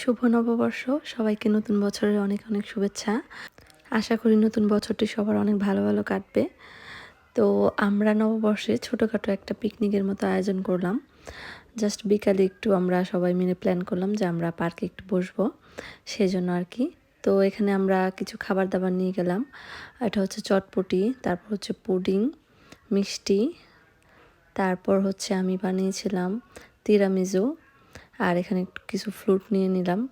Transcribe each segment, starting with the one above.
শুভ নববর্ষ। সবাইকে নতুন বছরের অনেক অনেক শুভেচ্ছা। আশা করি নতুন বছরটি সবার অনেক ভালো ভালো কাটবে। তো আমরা নববর্ষে ছোটোখাটো একটা পিকনিকের মতো আয়োজন করলাম। জাস্ট বিকালে একটু আমরা সবাই মিলে প্ল্যান করলাম যে আমরা পার্কে একটু বসবো, সেজন্য আর কি। তো এখানে আমরা কিছু খাবার দাবার নিয়ে গেলাম। এটা হচ্ছে চটপটি, তারপর হচ্ছে পুডিং, মিষ্টি, তারপর হচ্ছে আমি বানিয়েছিলাম তিরামিজু আর এখানে কিছু ফ্রুট নিয়ে নিলাম।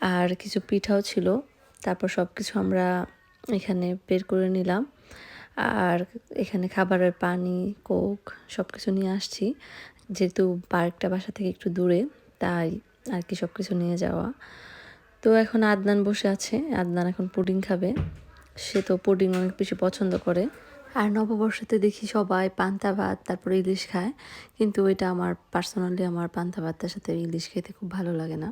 আর কিছু পিঠাও ছিল, তারপর সব কিছু আমরা এখানে বের করে নিলাম। আর এখানে খাবারের পানি, কোক সব কিছু নিয়ে আসছি। যেহেতু পার্কটা বাসা থেকে একটু দূরে, তাই আর কি সব কিছু নিয়ে যাওয়া। তো এখন আদনান বসে আছে। আদনান এখন পুডিং খাবে। সে তো পুডিং অনেক বেশি পছন্দ করে। আর নববর্ষতে দেখি সবাই পান্তা ভাত তারপরে ইলিশ খায়। কিন্তু ওইটা আমার পার্সোনালি আমার পান্তা ভাতের সাথে ইলিশ খেতে খুব ভালো লাগে না।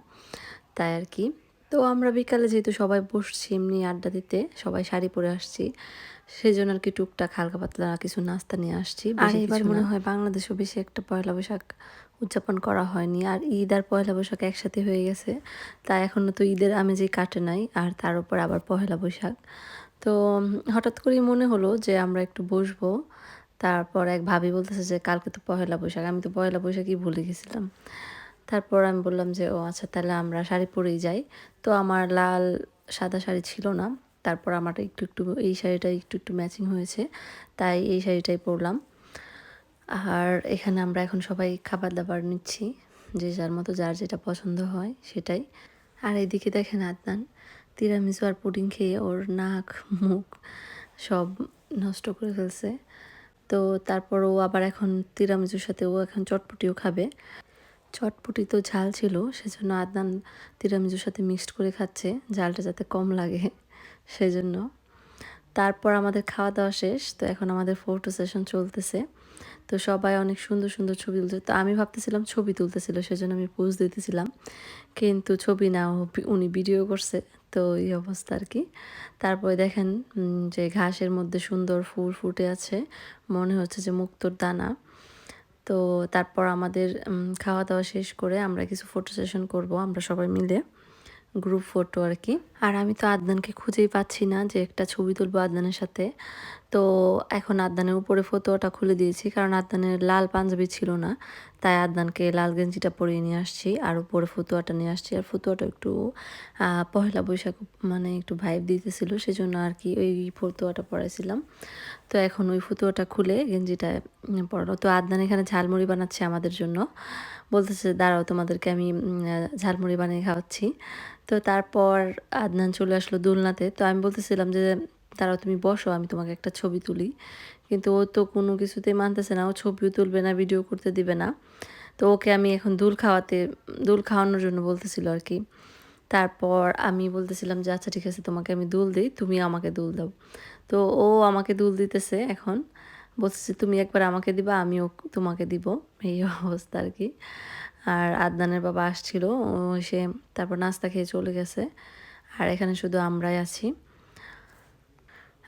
তাই আর কি। তো আমরা বিকালে যেহেতু সবাই বসছি এমনি আড্ডা দিতে সবাই শাড়ি পরে আসছি সেই জন্য আর কি টুকটাক হালকা পাতলা কিছু নাস্তা নিয়ে আসছি আর এবার মনে হয় বাংলাদেশেও বেশি একটা পয়লা বৈশাখ উদযাপন করা হয়নি। আর ঈদ আর পয়লা বৈশাখ একসাথে হয়ে গেছে। তাই এখনও তো ঈদের আমেজেই কাটে নাই আর তার উপর আবার পয়লা বৈশাখ। তো হঠাৎ করেই মনে হলো যে আমরা একটু বসবো। তারপর এক ভাবি বলতেছে যে, কালকে তো পয়লা বৈশাখ। আমি তো পয়লা বৈশাখই ভুলে গেছিলাম। তারপর আমি বললাম যে, ও আচ্ছা তাহলে আমরা শাড়ি পরেই যাই। তো আমার লাল সাদা শাড়ি ছিল না। তারপর আমার একটু একটু, এই শাড়িটা একটু একটু ম্যাচিং হয়েছে। তাই এই শাড়িটাই পরলাম। আর এখানে আমরা এখন সবাই খাবার দাবার নিচ্ছি। যে যার মতো যার যেটা পছন্দ হয় সেটাই। আর এদিকে দেখেন আদনান তিরামিসু আর পুডিং খেয়ে ওর নাক, মুখ সব নষ্ট করে ফেলছে। তো তারপর ও আবার এখন তিরামিসুর সাথে ও এখন চটপটিও খাবে। চটপটি তো ঝাল ছিল, সেজন্য আদনান তিরামিসুর সাথে মিক্সড করে খাচ্ছে, ঝালটা যাতে কম লাগে সেজন্য। তারপর আমাদের খাওয়া দাওয়া শেষ, তো এখন আমাদের ফটো সেশন চলতেছে। তো সবাই অনেক সুন্দর সুন্দর ছবি তুলছে। তো আমি ভাবতেছিলাম ছবি তুলতেছিল, সেজন্য আমি পোজ দিতেছিলাম। কিন্তু ছবি না উনি ভিডিও করছে তো এই অবস্থা আর কি তারপরে দেখেন যে ঘাসের মধ্যে সুন্দর ফুল ফুটে আছে, মনে হচ্ছে যে মুক্তোর দানা। তো তারপর আমাদের খাওয়া দাওয়া শেষ করে আমরা কিছু ফটো সেশন করব, আমরা সবাই মিলে গ্রুপ ফটো আর কি আর আমি তো আদনানকে খুঁজেই পাচ্ছি না যে একটা ছবি তুলবো আদনানের সাথে। তো এখন আদনানের উপরে ফটোটা খুলে দিয়েছি, কারণ আদনানের লাল পাঞ্জাবি ছিল না। তাই আদনানকে লাল গেঞ্জিটা পরিয়ে নিয়ে আসছি, আর উপরে ফতুয়াটা নিয়ে আসছি। আর ফতুয়াটা একটু পহেলা বৈশাখ মানে একটু ভাইব দিতেছিল, সেজন্য আর কি ওই ফতুয়াটা পরাইছিলাম। তো এখন ওই ফতুয়াটা খুলে গেঞ্জিটা পরালো তো আদনান এখানে ঝালমুড়ি বানাচ্ছে আমাদের জন্য। বলতেছে, দাঁড়াও, তোমাদেরকে আমি ঝালমুড়ি বানিয়ে খাওয়াচ্ছি। তো তারপর আদনান চলে আসলো দোলনাতে। তো আমি বলতেছিলাম যে তারা তুমি বসো, আমি তোমাকে একটা ছবি তুলি। কিন্তু ও তো কোনো কিছুতেই মানতেছে না, ও ছবিও তুলবে না ভিডিও করতে দিবে না। তো ওকে আমি এখন দুল খাওয়াতে, দুল খাওয়ানোর জন্য বলতেছিল আর কি। তারপর আমি বলতেছিলাম যে আচ্ছা ঠিক আছে, তোমাকে আমি দুল দিই তুমি আমাকে দুল দাও। তো ও আমাকে দুল দিতেছে এখন। বলতেছে, তুমি একবার আমাকে দিবা, আমিও তোমাকে দিব। এই অবস্থা আর কি। আর আদনানের বাবা আসছিল, ও সে তারপর নাস্তা খেয়ে চলে গেছে। আর এখানে শুধু আমরাই আছি।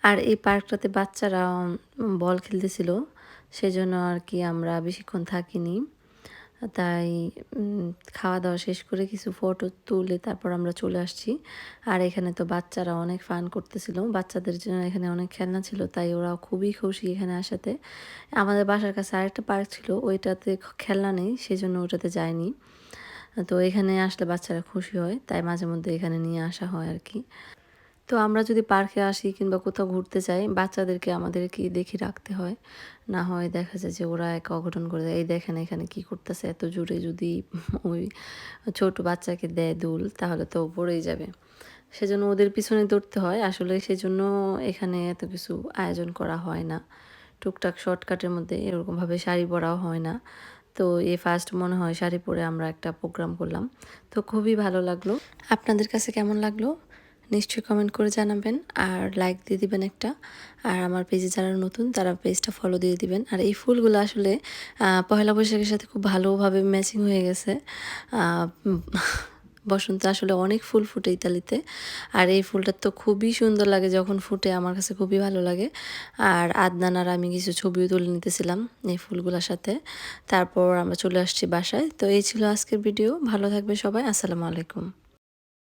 আর এই পার্কটাতে বাচ্চারা বল খেলতেছিল। সেজন্য আর কি আমরা বেশিক্ষণ থাকিনি। তাই খাওয়া দাওয়া শেষ করে কিছু ফটো তুলে তারপর আমরা চলে আসছি। আর এখানে তো বাচ্চারা অনেক ফান করতেছিল। বাচ্চাদের জন্য এখানে অনেক খেলনা ছিল, তাই ওরা খুবই খুশি এখানে আসাতে। আমাদের বাসার কাছে আরেকটা পার্ক ছিল, ওইটাতে খেলনা নেই, সেজন্য ওটাতে যায়নি তো এখানে আসলে বাচ্চারা খুশি হয়, তাই মাঝে মধ্যে এখানে নিয়ে আসা হয় আর কি। তো আমরা যদি পার্কে আসি কিংবা কোথাও ঘুরতে যাই, বাচ্চাদেরকে আমাদেরকে দেখে রাখতে হয়। না হয় দেখা যায় যে ওরা এক অঘটন করে দেয়, এই দেখেন এখানে কি করতেছে, এত জোরে যদি ওই ছোট বাচ্চাকে দেয় দুল, তাহলে তো পড়েই যাবে। সেজন্য ওদের পিছনে দৌড়তে হয়। আসলে সেজন্য এখানে এত কিছু আয়োজন করা হয় না। টুকটাক শর্টকাটের মধ্যে এরকমভাবে শাড়ি পরাও হয় না। তো এ ফার্স্ট মনে হয় শাড়ি পরে আমরা একটা প্রোগ্রাম করলাম। তো খুবই ভালো লাগল। আপনাদের কাছে কেমন লাগল? নিশ্চয়ই কমেন্ট করে জানাবেন আর লাইক দিয়ে দিবেন একটা। আর আমার পেজে যারা নতুন, তারা পেজটা ফলো দিয়ে দিবেন। আর এই ফুলগুলো আসলে পয়লা বৈশাখের সাথে খুব ভালোভাবে ম্যাচিং হয়ে গেছে। বসন্ত আসলে অনেক ফুল ফুটে ইতালিতে। আর এই ফুলটা তো খুবই সুন্দর লাগে যখন ফুটে, আমার কাছে খুবই ভালো লাগে। আর আদনান আর আমি কিছু ছবিও তুলে নিতেছিলাম এই ফুলগুলোর সাথে। তারপর আমরা চলে আসছি বাসায়। তো এই ছিল আজকের ভিডিও ভালো থাকবে সবাই। আসসালামু আলাইকুম।